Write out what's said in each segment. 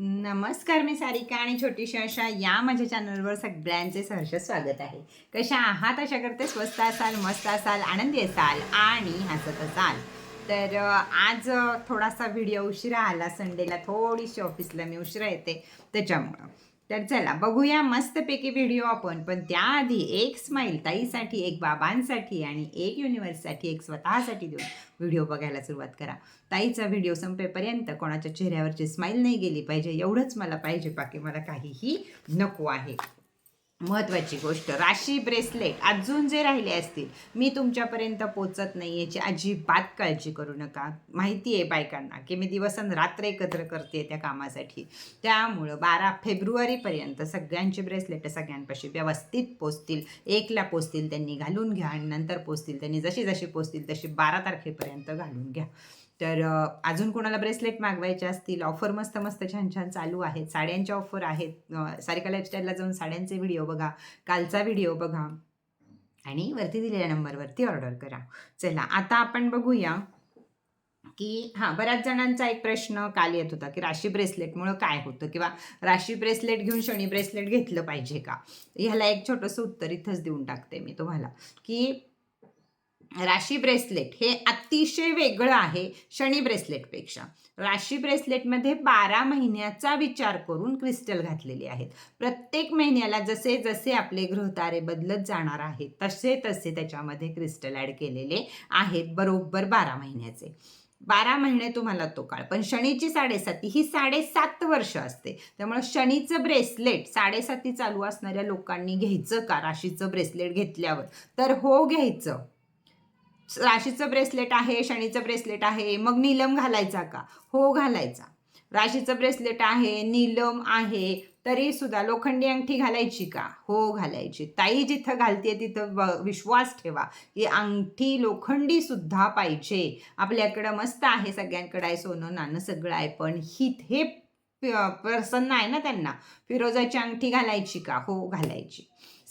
नमस्कार मी सारिका आणि छोटीशी अशा या माझ्या चॅनलवर सगळ्यांचे सहर्ष स्वागत आहे. कशा आहात? अशा करते स्वस्त असाल मस्त असाल आनंदी असाल आणि हसत असाल. तर आज थोडासा व्हिडिओ उशिरा आला. संडेला थोडीशी ऑफिसला मी उशिरा येते. त्याच्यामुळं. तर चला बघूया मस्तपैकी व्हिडिओ आपण. पण त्याआधी एक स्माईल ताईसाठी एक बाबांसाठी आणि एक युनिवर्ससाठी एक स्वतःसाठी देऊन व्हिडिओ बघायला सुरुवात करा. ताईचा व्हिडिओ संपेपर्यंत कोणाच्या चेहऱ्यावरची स्माईल नाही गेली पाहिजे. एवढंच मला पाहिजे बाकी मला काहीही नको आहे. महत्त्वाची गोष्ट. राशी ब्रेसलेट अजून जे राहिले असतील मी तुमच्यापर्यंत पोचत नाही याची अजिबात काळजी करू नका. माहिती आहे बायकांना की मी दिवस आणि रात्र एकत्र करते त्या कामासाठी. त्यामुळं बारा फेब्रुवारीपर्यंत सगळ्यांची ब्रेसलेट सगळ्यांपाशी व्यवस्थित पोचतील. एकला पोचतील त्यांनी घालून घ्या आणि नंतर पोचतील त्यांनी जशी जशी पोचतील तशी बारा तारखेपर्यंत घालून घ्या. तर अजून कोणाला ब्रेसलेट मागवायचे असतील? ऑफर मस्त मस्त छान छान चालू आहेत. साड्यांच्या ऑफर आहेत. सारिका लाईफस्टाईलला जाऊन साड्यांचे व्हिडिओ बघा. कालचा व्हिडिओ बघा. आणि वरती दिलेल्या नंबरवरती ऑर्डर करा. चला आता आपण बघूया की हां बऱ्याच जणांचा एक प्रश्न काल येत होता की राशी ब्रेसलेटमुळं काय होतं? किंवा राशी ब्रेसलेट घेऊन शनी ब्रेसलेट घेतलं पाहिजे का? ह्याला एक छोटंसं उत्तर इथंच देऊन टाकते मी तुम्हाला. की राशी ब्रेसलेट हे अतिशय वेगळं आहे शनी ब्रेसलेटपेक्षा. राशी ब्रेसलेटमध्ये बारा महिन्याचा विचार करून क्रिस्टल घातलेले आहेत. प्रत्येक महिन्याला जसे जसे आपले ग्रहतारे बदलत जाणार आहेत तसे तसे त्याच्यामध्ये क्रिस्टल ॲड केलेले आहेत बरोबर बारा महिन्याचे. बारा महिने तुम्हाला तो काळ पण शनीची साडेसाती ही साडेसात वर्ष असते. त्यामुळे शनीचं ब्रेसलेट साडेसाती चालू असणाऱ्या लोकांनी घ्यायचं का राशीचं ब्रेसलेट घेतल्यावर? तर हो घ्यायचं. राशीचं ब्रेसलेट आहे शनीचं ब्रेसलेट आहे मग नीलम घालायचा का? हो घालायचा. राशीचं ब्रेसलेट आहे नीलम आहे तरी सुद्धा लोखंडी अंगठी घालायची का? हो घालायची. ताई जिथं घालते तिथं व- विश्वास ठेवा की अंगठी लोखंडी सुद्धा पाहिजे. आपल्याकडं मस्त आहे सगळ्यांकडं आहे सोनं नाणं सगळं आहे पण ही हे प्रसन्न आहे ना त्यांना? फिरोजाची अंगठी घालायची का? हो घालायची.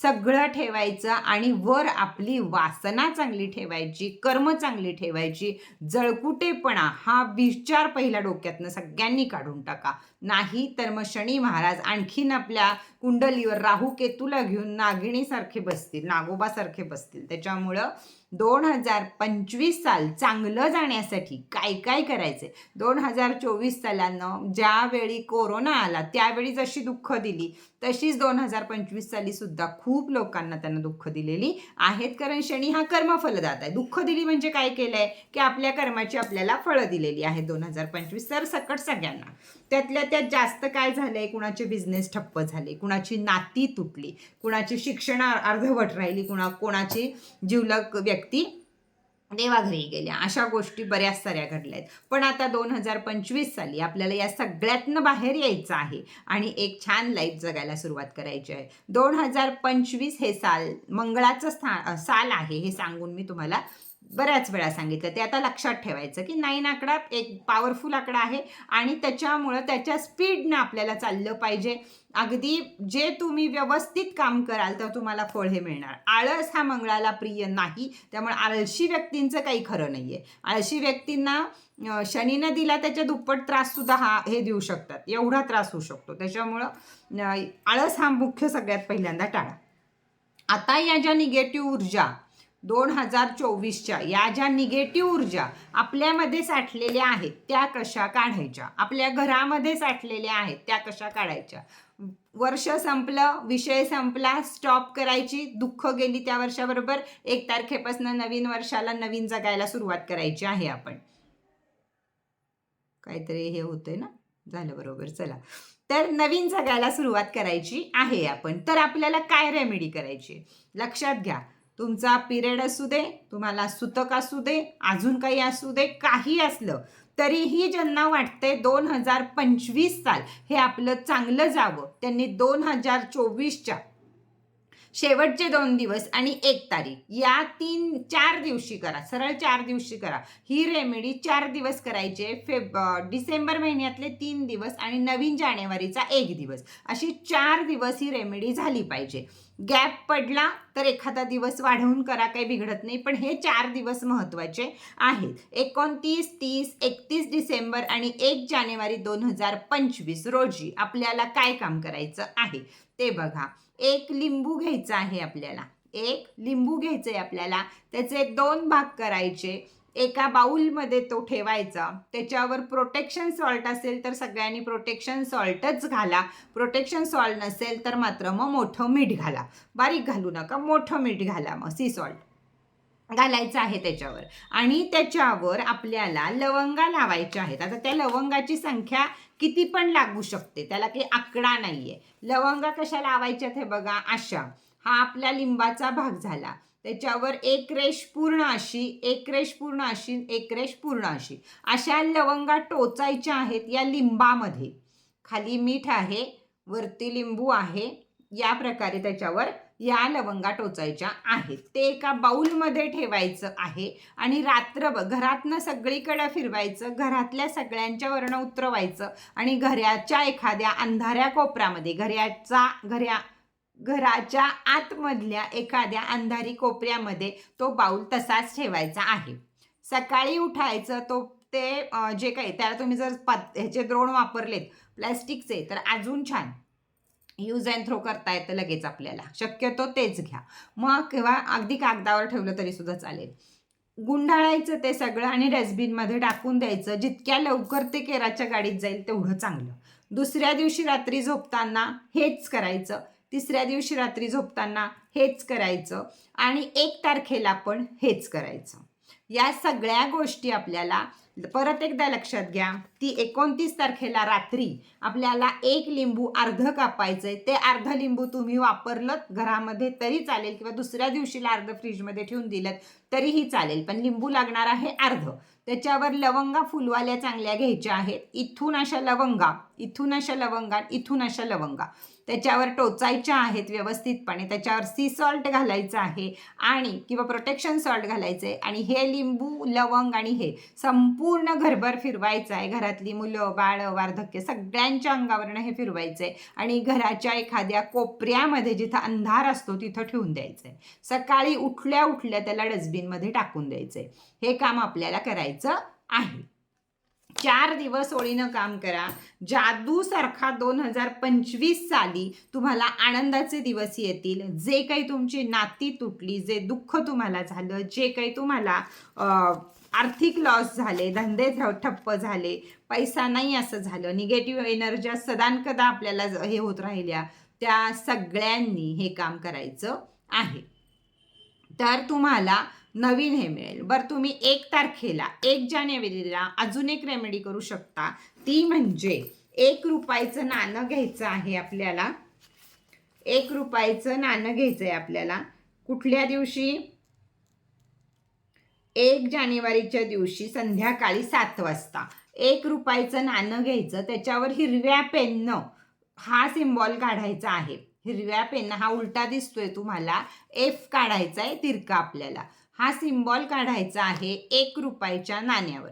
सगळं ठेवायचं आणि वर आपली वासना चांगली ठेवायची कर्म चांगली ठेवायची. जळकुटेपणा हा विचार पहिल्या डोक्यातनं सगळ्यांनी काढून टाका. नाही तर मग शनी महाराज आणखीन आपल्या कुंडलीवर राहू केतूला घेऊन नागिणीसारखे बसतील नागोबासारखे बसतील. त्याच्यामुळं दोन हजार पंचवीस साल चांगलं जाण्यासाठी काय काय करायचंय दोन हजार चोवीस सालानं ज्यावेळी कोरोना आला त्यावेळी जशी दुःख दिली तशीच दोन हजार पंचवीस साली सुद्धा खूप लोकांना त्यांना दुःख दिलेली आहेत. कारण शनी हा कर्मफलदात आहे. दुःख दिली म्हणजे काय केलंय? की आपल्या कर्माची आपल्याला फळं दिलेली आहेत दोन हजार पंचवीस. तर सकट सगळ्यांना. त्यातल्या त्यात जास्त काय झालंय? कुणाचे बिझनेस ठप्प झाले कुणाची नाती तुटली कुणाची शिक्षण अर्धवट राहिली कुणा कोणाची जीवलक व्यक्ती देवाघरी गेल्या. अशा गोष्टी बऱ्याच साऱ्या घडल्या आहेत पण आता दोन हजार पंचवीस साली आपल्याला या सगळ्यातनं बाहेर यायचं आहे आणि एक छान लाईफ जगायला सुरुवात करायची आहे. दोन हजार पंचवीस हे साल मंगळाचं स्था साल आहे हे सांगून मी तुम्हाला बऱ्याच वेळा सांगितलं. ते आता लक्षात ठेवायचं की नाईन आकडा एक पॉवरफुल आकडा आहे आणि त्याच्यामुळं त्याच्या स्पीडनं आपल्याला चाललं पाहिजे. अगदी जे तुम्ही व्यवस्थित काम कराल तर तुम्हाला फळ हे मिळणार. आळस हा मंगळाला प्रिय नाही. त्यामुळे आळशी व्यक्तींचं काही खरं नाही आहे आळशी व्यक्तींना शनीनं दिला त्याच्या दुप्पट त्राससुद्धा हा हे देऊ शकतात. एवढा त्रास होऊ शकतो. त्याच्यामुळं आळस हा मुख्य सगळ्यात पहिल्यांदा टाळा. आता या ज्या निगेटिव्ह ऊर्जा दोन हजार चोवीसच्या या ज्या निगेटिव्ह ऊर्जा आपल्यामध्ये साठलेल्या आहेत त्या कशा काढायच्या? आपल्या घरामध्ये साठलेल्या आहेत त्या कशा काढायच्या? वर्ष संपलं विषय संपला स्टॉप करायची दुःख गेली त्या वर्षाबरोबर एक तारखेपासून नवीन वर्षाला नवीन जगायला सुरुवात करायची आहे आपण. काहीतरी हे होतंय ना? झालं बरोबर चला. तर नवीन जगायला सुरुवात करायची आहे आपण. तर आपल्याला काय रेमेडी करायची? लक्षात घ्या. तुमचा पिरियड असू दे तुम्हाला सुतक असू दे अजून काही असू दे काही असलं तरीही ज्यांना वाटते दोन हजार पंचवीस साल हे आपलं चांगलं जावं त्यांनी दोन हजार चोवीसच्या शेवटचे दोन दिवस आणि एक तारीख या तीन चार दिवशी करा सरळ चार दिवशी करा. ही रेमेडी चार दिवस करायचे फेब डिसेंबर महिन्यातले तीन दिवस आणि नवीन जानेवारीचा एक दिवस. अशी चार दिवस ही रेमेडी झाली पाहिजे. गॅप पडला तर एखादा दिवस वाढवून करा काही बिघडत नाही. पण हे चार दिवस महत्त्वाचे आहेत. एकोणतीस तीस एकतीस डिसेंबर आणि एक जानेवारी दोन हजार पंचवीस रोजी आपल्याला काय काम करायचं आहे? ते बघा. एक लिंबू घ्यायचा आहे आपल्याला. एक लिंबू घ्यायचं आहे आपल्याला. त्याचे दोन भाग करायचे. एका बाऊलमध्ये तो ठेवायचा. त्याच्यावर प्रोटेक्शन सॉल्ट असेल तर सगळ्यांनी प्रोटेक्शन सॉल्टच घाला. प्रोटेक्शन सॉल्ट नसेल तर मात्र मग मोठं मीठ घाला. बारीक घालू नका मोठं मीठ घाला मग सी सॉल्ट घालायचं आहे त्याच्यावर. आणि त्याच्यावर आपल्याला लवंगा लावायच्या आहेत. आता त्या लवंगाची संख्या किती पण लागू शकते. त्याला काही आकडा नाही आहे लवंगा कशा लावायच्यात हे बघा अशा हा आपल्या लिंबाचा भाग झाला. त्याच्यावर एक रेश पूर्ण अशी एक रेश पूर्ण अशी एक रेश पूर्ण अशी. अशा लवंगा टोचायच्या आहेत या लिंबामध्ये. खाली मीठ आहे वरती लिंबू आहे या प्रकारे त्याच्यावर या लवंगा टोचायच्या आहेत. ते एका बाऊलमध्ये ठेवायचं आहे आणि रात्रभर घरातनं सगळीकडे फिरवायचं घरातल्या सगळ्यांच्या वर्ण उतरवायचं आणि घराच्या एखाद्या अंधाऱ्या कोपऱ्यामध्ये घराचा घऱ्या घराच्या आतमधल्या एखाद्या अंधारी कोपऱ्यामध्ये तो बाऊल तसाच ठेवायचा आहे. सकाळी उठायचं तो ते जे काही त्याला तुम्ही जर पात ह्याचे द्रोण वापरलेत प्लॅस्टिकचे तर अजून छान. यूज अँड थ्रो करता येतं लगेच आपल्याला. शक्यतो तेच घ्या. मग किंवा अगदी कागदावर ठेवलं तरी सुद्धा चालेल. गुंडाळायचं ते सगळं आणि डस्टबिनमध्ये टाकून द्यायचं. जितक्या लवकर ते केराच्या गाडीत जाईल तेवढं चांगलं. दुसऱ्या दिवशी रात्री झोपताना हेच करायचं. तिसऱ्या दिवशी रात्री झोपताना हेच करायचं आणि एक तारखेला पण हेच करायचं. या सगळ्या गोष्टी आपल्याला परत एकदा लक्षात घ्या ती एकोणतीस तारखेला रात्री आपल्याला एक लिंबू अर्ध कापायचंय. ते अर्ध लिंबू तुम्ही वापरलं घरामध्ये तरी चालेल किंवा दुसऱ्या दिवशीला अर्ध फ्रीजमध्ये ठेवून दिलं तरीही चालेल पण लिंबू लागणार आहे अर्ध. त्याच्यावर लवंगा फुलवाल्या चांगल्या घ्यायच्या आहेत. इथून अशा लवंगा इथून अशा लवंगा इथून अशा लवंगा. त्याच्यावर टोचायच्या आहेत व्यवस्थितपणे त्याच्यावर सी सॉल्ट घालायचं आहे आणि किंवा प्रोटेक्शन सॉल्ट घालायचं आहे आणि हे लिंबू लवंग आणि हे संपूर्ण घरभर फिरवायचं आहे घरातली मुलं बाळं वार्धक्य सगळ्यांच्या अंगावरनं हे फिरवायचं आहे आणि घराच्या एखाद्या कोपऱ्यामध्ये जिथं अंधार असतो तिथं ठेवून द्यायचं आहे सकाळी उठल्या उठल्या त्याला डस्टबिनमध्ये टाकून द्यायचं आहे हे काम आपल्याला करायचं आहे. चार दिवस ओळीनं काम करा. जादूसारखा दोन हजार पंचवीस साली तुम्हाला आनंदाचे दिवस येतील. जे काही तुमची नाती तुटली जे दुःख तुम्हाला झालं जे काही तुम्हाला आर्थिक लॉस झाले धंदे ठप्प झाले पैसा नाही असं झालं निगेटिव्ह एनर्जी सदानकदा आपल्याला हे होत राहिल्या त्या सगळ्यांनी हे काम करायचं आहे. तर तुम्हाला नवीन हे मिळेल. बरं तुम्ही एक तारखेला एक जानेवारीला अजून एक रेमेडी करू शकता. ती म्हणजे एक रुपयाचं नाणं घ्यायचं आहे आपल्याला. एक रुपयाचं नाणं घ्यायचं आहे आपल्याला. कुठल्या दिवशी? एक जानेवारीच्या दिवशी संध्याकाळी सात वाजता. एक रुपयाचं नाणं घ्यायचं त्याच्यावर हिरव्या पेननं हा सिम्बॉल काढायचा आहे. हिरव्या पेन हा उलटा दिसतोय तुम्हाला. एफ काढायचा आहे तिरका आपल्याला. हा सिम्बॉल काढायचा आहे एक रुपयाच्या नाण्यावर.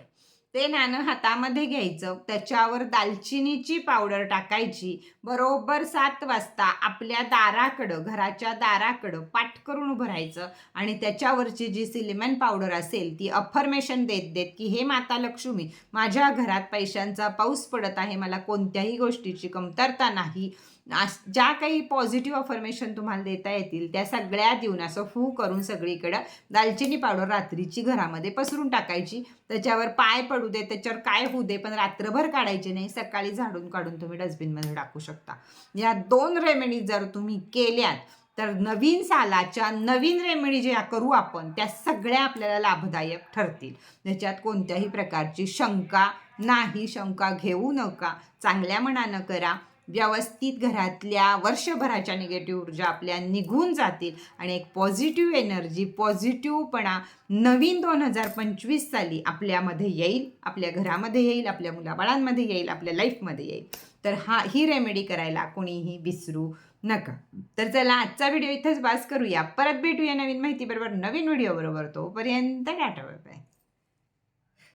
ते नाणं हातामध्ये घ्यायचं. त्याच्यावर दालचिनीची पावडर टाकायची. बरोबर सात वाजता आपल्या दाराकडं घराच्या दाराकडं पाठ करून उभं राहायचं. आणि त्याच्यावरची जी सिलिमॅन पावडर असेल ती अफर्मेशन देत देत की हे माता लक्ष्मी माझ्या घरात पैशांचा पाऊस पडत आहे. मला कोणत्याही गोष्टीची कमतरता नाही. ज्या काही पॉझिटिव्ह अफर्मेशन तुम्हाला देता येतील त्या सगळ्या देऊन असं फू करून सगळीकडं दालचिनी पावडर रात्रीची घरामध्ये पसरून टाकायची. त्याच्यावर पाय पडू दे त्याच्यावर काय होऊ दे पण रात्रभर काढायचे नाही. सकाळी झाडून काढून तुम्ही डस्टबिनमध्ये टाकू शकता. या दोन रेमेडीज जर तुम्ही केल्यात तर नवीन सालाच्या नवीन रेमेडी ज्या करू आपण त्या सगळ्या आपल्याला लाभदायक ठरतील. त्याच्यात कोणत्याही प्रकारची शंका नाही. शंका घेऊ नका. चांगल्या मनानं करा. व्यवस्थित घरातल्या वर्षभराच्या निगेटिव्ह ऊर्जा आपल्या निघून जातील. आणि एक पॉझिटिव्ह एनर्जी पॉझिटिव्हपणा नवीन दोन हजार पंचवीस साली आपल्यामध्ये येईल आपल्या घरामध्ये येईल आपल्या मुलाबाळांमध्ये येईल आपल्या लाईफमध्ये येईल. तर हा ही रेमेडी करायला कोणीही विसरू नका. तर चला आजचा व्हिडिओ इथंच बास करूया. परत भेटूया नवीन माहितीबरोबर नवीन व्हिडिओ बरोबर. तोपर्यंत टाटा बाय.